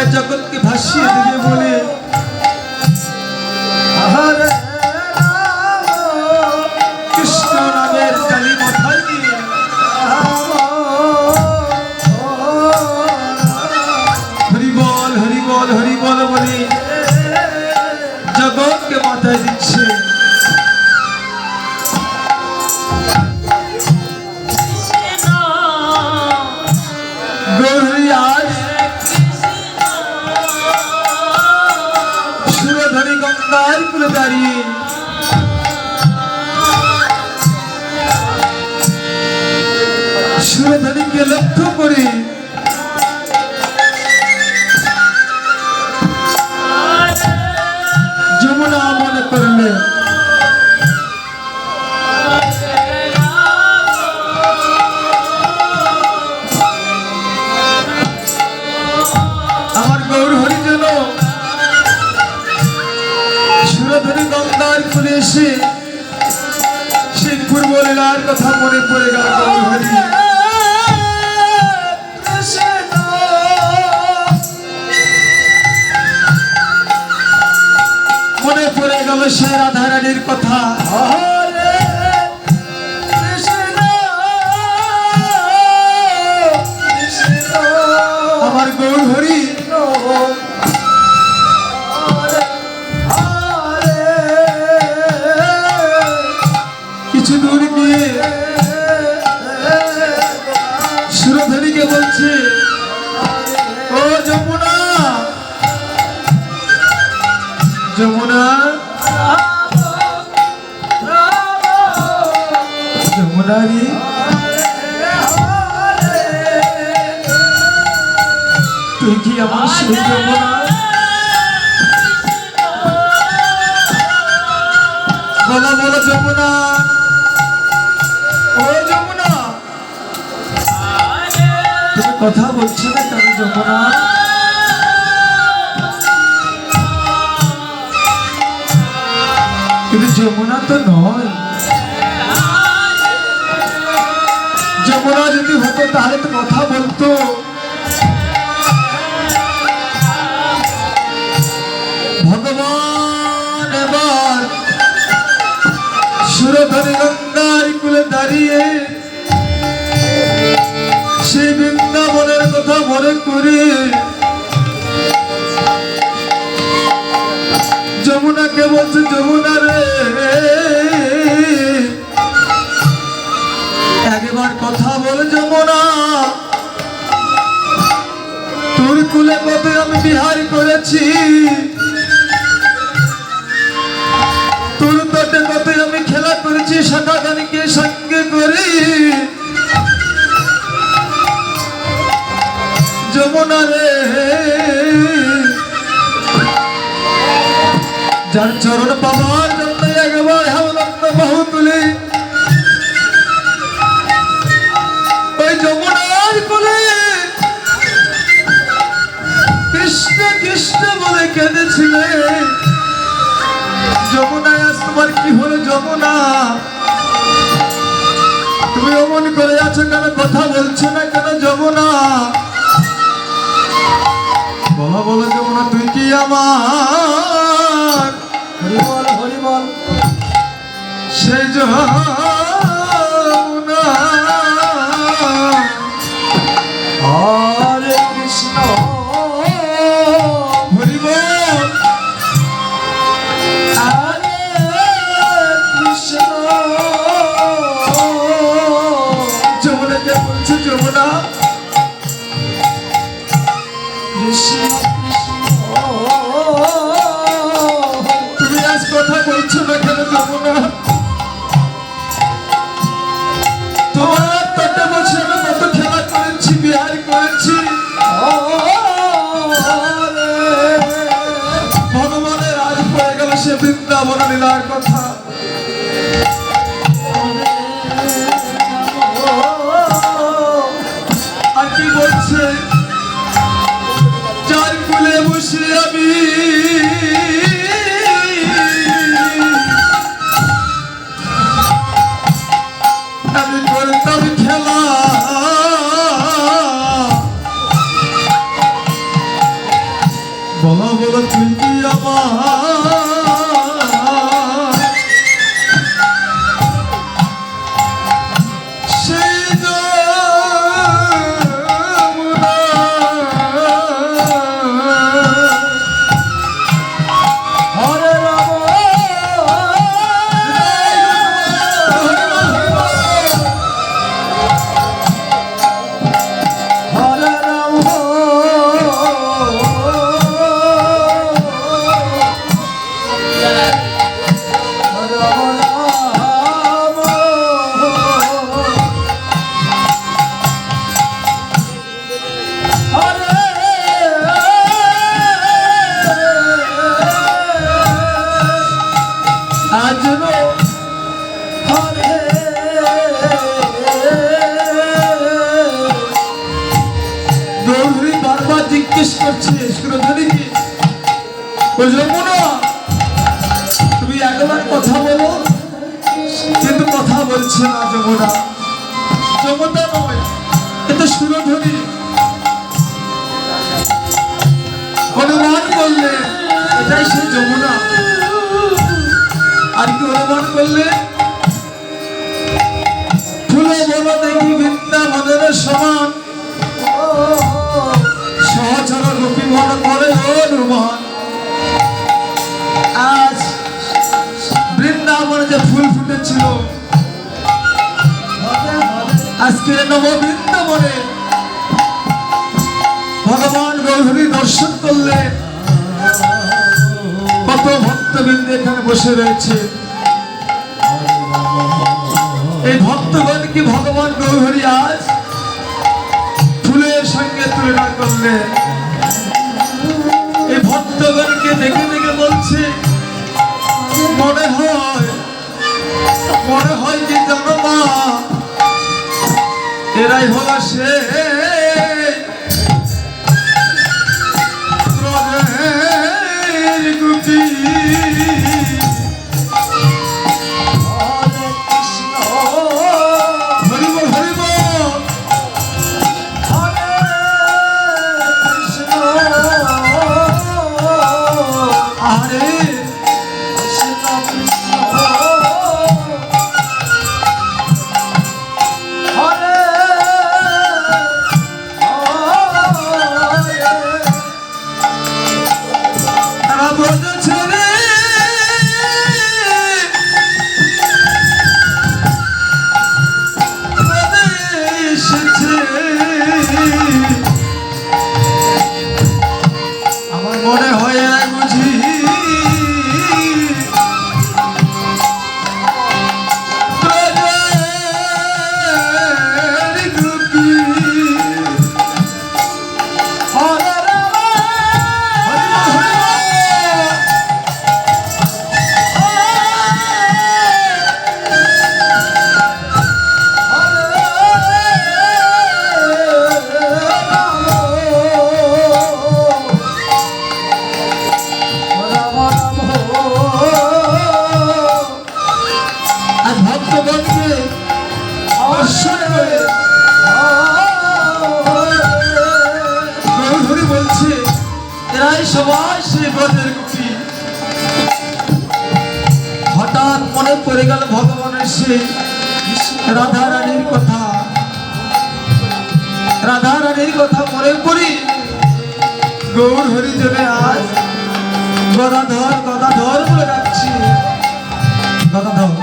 যমুনায় জগৎকে ভাসিয়ে দেবে বলে। আহারে কৃষ্ণ নামের কালী মাথায় নিয়ে হরি বল হরি বল হরি বল বলে। জগৎকে মাথায় দিচ্ছে। গঙ্গার কুলে দাঁড়িয়ে। সুরধনীকে লক্ষ্য করে এসে সেই পূর্ব লীলার কথা মনে পড়ে গেল মনে পড়ে গেল সে রাধারানীর কথা। যমুনা তুই কি আমার সেই যমুনা বলো বলো যমুনা। তুমি কথা বলছো না কেন, যমুনা? কিন্তু যমুনা তো নয়। যমুনা যদি হতো, তাহলে তো কথা বলতো। ভগবান এবার সুরধনী গঙ্গার কুলে দাঁড়িয়ে সেই বৃন্দাবনের কথা মনে করে যমুনাকে বলছে, যমুনা রে কুলে কত আমি বিহার করেছি? তোর তটে কত আমি খেলা করেছি শাখা গানিকে সঙ্গে করে? যমুনা রে। যার চরণ পাবার কি না। তুমি অমন করে আছো কেন? কথা বলছো না কেন? যমুনা বলো বলো না। তুই কি আমার? হরিবল হরিবল সেই যমুনা আজ গৌরী বারবার জিজ্ঞেস করছে সুরধনীকে যমুনা তুমি একবার কথা বলো, কিন্তু কথা বলছে না যমুনা। যমুনা এটা সুরধনী অনুমান করলে এটাই সেই যমুনা। আর কি অনুমান করলে ফুলে বলো দেখি বৃন্দাবনের সমান। সহচর রূপী মন করে অনুমান আজ বৃন্দাবনে যে ফুল ফুটেছিল, আজকে নব বৃন্দাবনে ভগবান গৌরী দর্শন করলে কত ভক্তবৃন্দ এখানে বসে রয়েছে। এই ভক্তগণ কি ভগবান গৌরী আজ? ফুলের সঙ্গে তুলনা করলে। এই ভক্তগণকে দেখে দেখে বলছে, মনে হয় মনে হয় যে জনমা, এরাই হলো সে গুটি মনে পড়ে গেল ভগবানের সে রাধা রানীর কথা। রাধা রানীর কথা মনে পড়ি। গৌর হরি চলে আজ। গদাধর গদাধর বলে ডাকছি। গদাধর।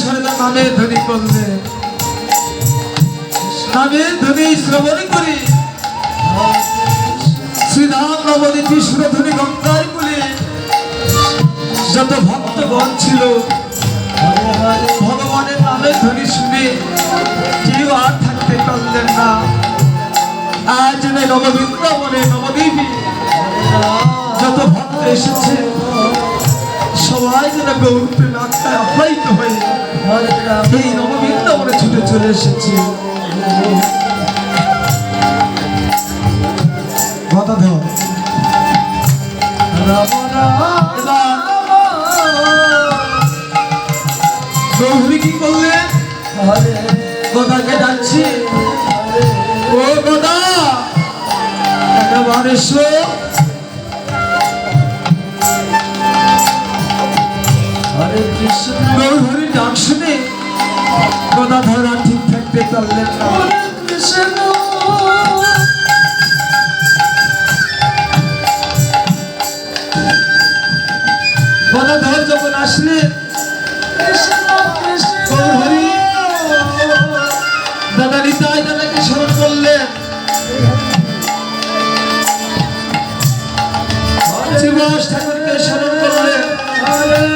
স্বরে নামের ধ্বনি করলে নামের ধ্বনি শ্রবণ করি। শ্রীধাম নবদ্বীপী সুরধরি গঙ্গায় কুলে যত ভক্তগণ ছিল, ভগবানের নামের ধ্বনি শুনে কেউ আর থাকতে পারলেন না। আজ নববৃন্দাবনে নবদ্বীপী যত ভক্ত এসেছে সবাই যেন গৌর প্রেম আত্মায় আপ্যায়িত হয়ে এই নববৃন্দাবনে ছুটে চলে এসেছি। কথা এবার গৌরী কি করলেন হরে গদাকে ডাকছি। ও গদা একবার গদা ধরা ঠিক থাকতে পারলেন না। গদাধর যখন গৌরহরি দাদা নিতাই দাদাকে স্মরণ করলেন। ঠাকুরকে স্মরণ করলেন।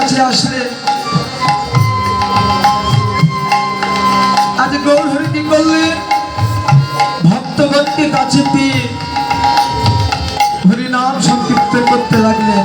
কাছে আসলে আজ গৌর হরিণী করলে? ভক্তগণকে কাছে পেয়ে হরিনাম সংকীর্তন করতে লাগলেন।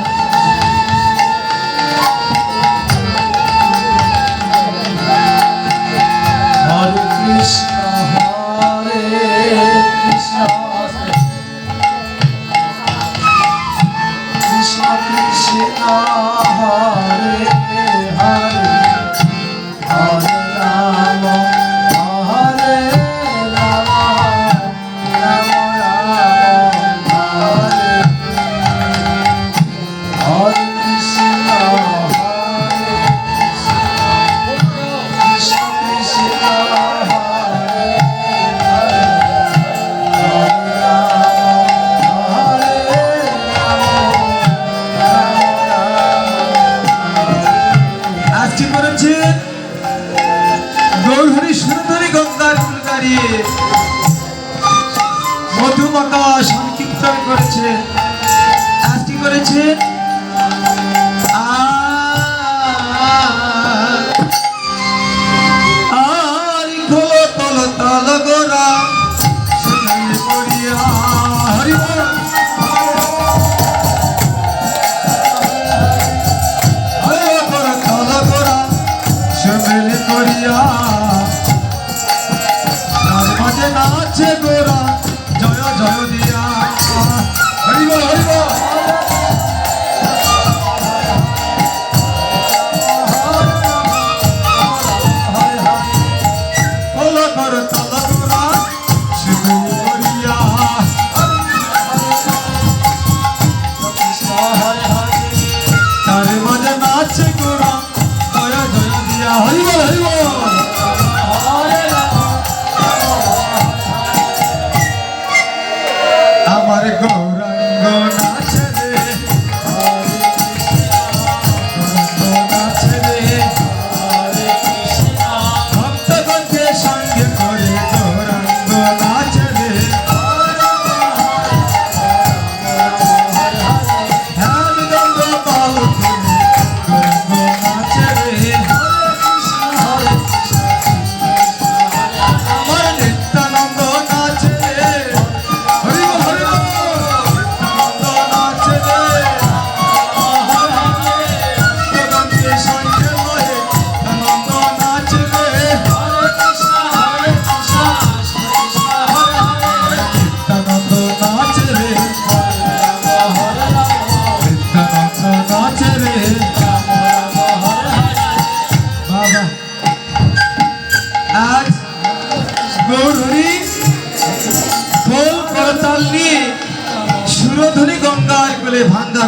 আমার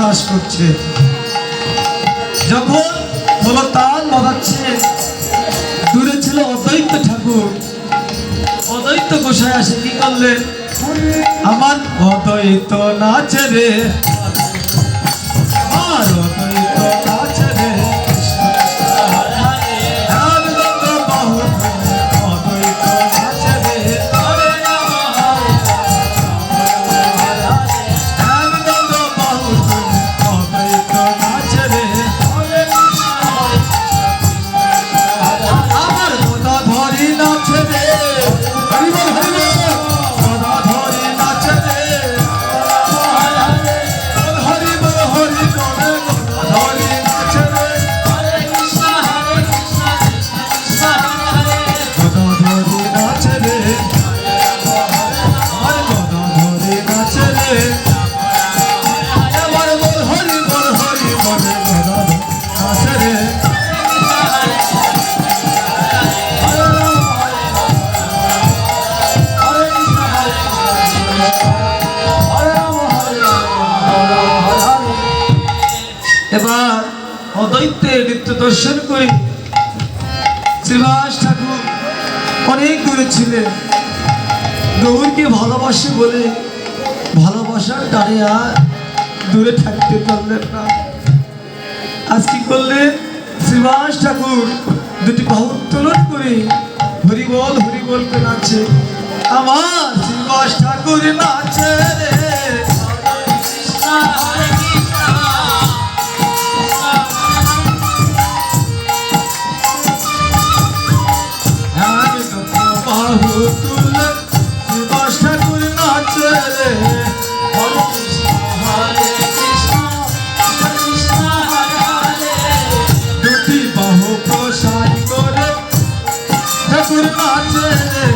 রস করছে। যখন খোলতাল বাজাচ্ছে দূরে ছিল অদ্বৈত ঠাকুর। অদ্বৈত গোসায় আসে, কি করলেন? আমার অদ্বৈত নাচে রে। এবার অদ্বৈতের নৃত্য দর্শন করি শ্রীবাস ঠাকুর অনেক দূরে ছিলেন। গৌরকে ভালোবাসে বলে ভালোবাসার টানে আর দূরে থাকতে পারলেন না। আজ কি করলেন শ্রীবাস ঠাকুর দুটি বাহু উত্তোলন করে হরিবল হরিবল নাচে। আমার শ্রীবাস ঠাকুর নাচে ঠাকুর নাচে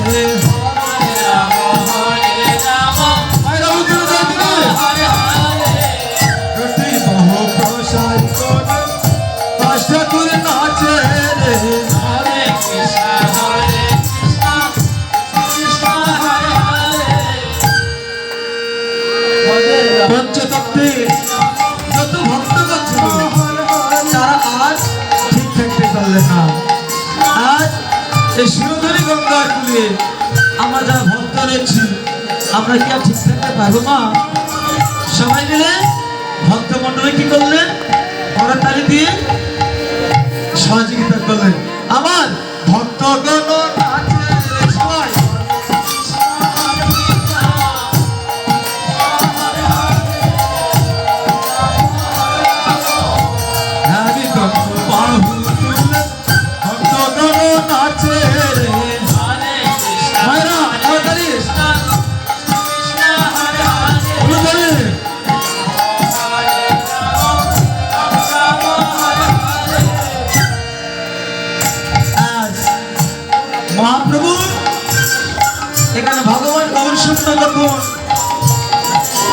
এই সুরধনী গঙ্গার কুলে আমরা যা ভক্ত রয়েছি, আমরা কি আর ঠিক থাকতে পারব মা? সবাই মিলে ভক্ত মন্ডলী কি করলেন? করতালি দিয়ে সহযোগিতা করলেন। আমার ভক্তগণ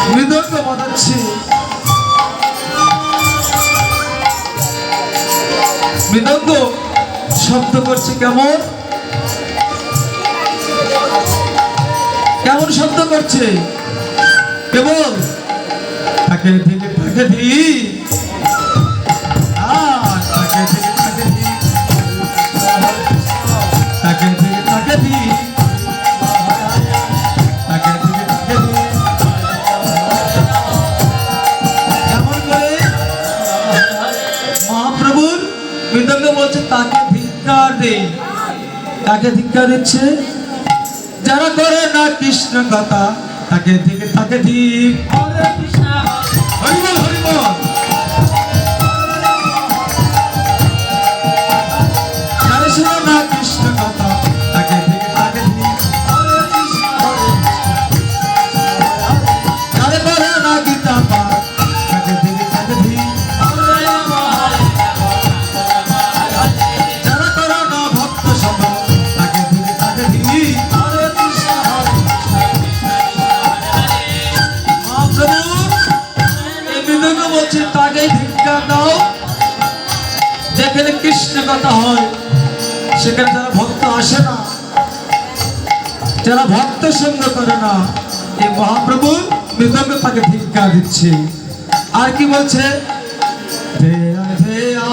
মৃদঙ্গ বাজাচ্ছে মৃদঙ্গ শব্দ করছে কেমন? কেমন শব্দ করছে? কেবল তাকে থেকে তাকে দি ধিক্কার তাকে ধিক্ষা দিচ্ছে। যারা করে না কৃষ্ণ কথা তাকে দিকে তাকে দিক হরিবল হরিবল। কথা হয়, সেখানে যারা ভক্ত আসে না, যারা ভক্ত সঙ্গ করে না এই মহাপ্রভু মৃতকে তাকে ধিক্কা দিচ্ছে। আর কি বলছে? ভেয়া ভেয়া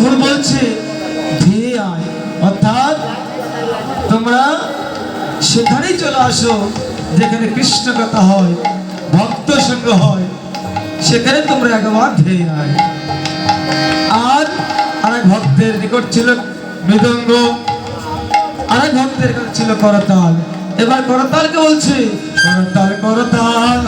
ঘোর বলছে অর্থাৎ তোমরা সেখানেই চলে আসো যেখানে কৃষ্ণ কথা হয়, ভক্ত সঙ্গ হয়, সেখানে তোমরা একবার ধেয়ে আয়। আর আরেক ভক্তের নিকট ছিল মৃদঙ্গ, আরেক ভক্তের ছিল করতাল। এবার করতালকে বলছে, করতাল করতাল।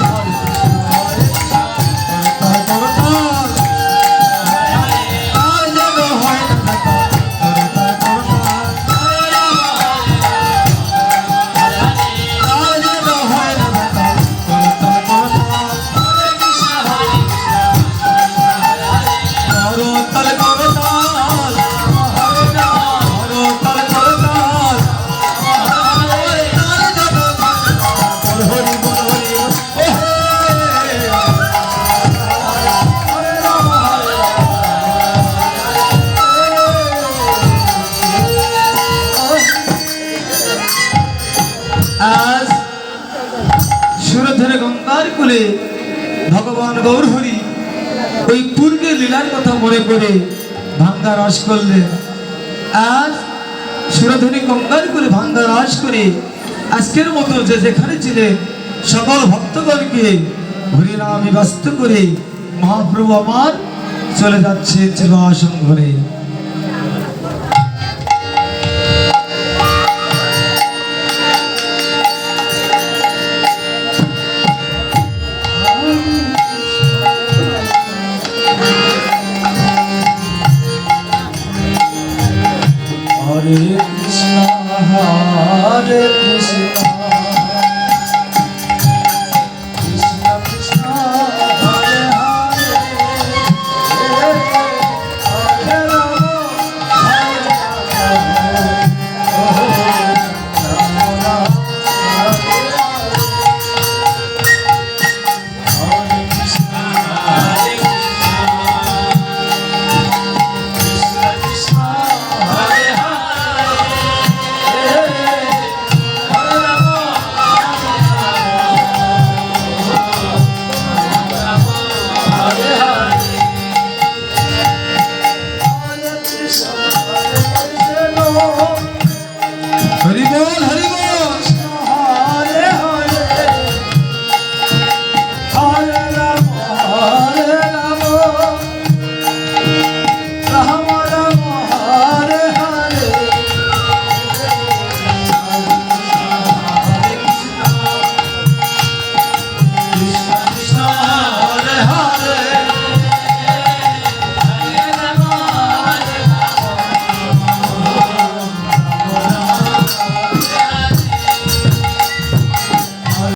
গৌরহরি, ওই পূর্বে লীলার কথা মনে করে ভাঙ্গা রাস করলেন আজ সুরধনী কঙ্কাল করে ভাঙ্গা রাস করে আজকের মতো যে যেখানে ছিলেন সকল ভক্তগণকে হরিনামে ব্যস্ত করে মহাপ্রভু আমার চলে যাচ্ছে চিরাসন ঘরে হরে কৃষ্ণ হরে কৃষ্ণ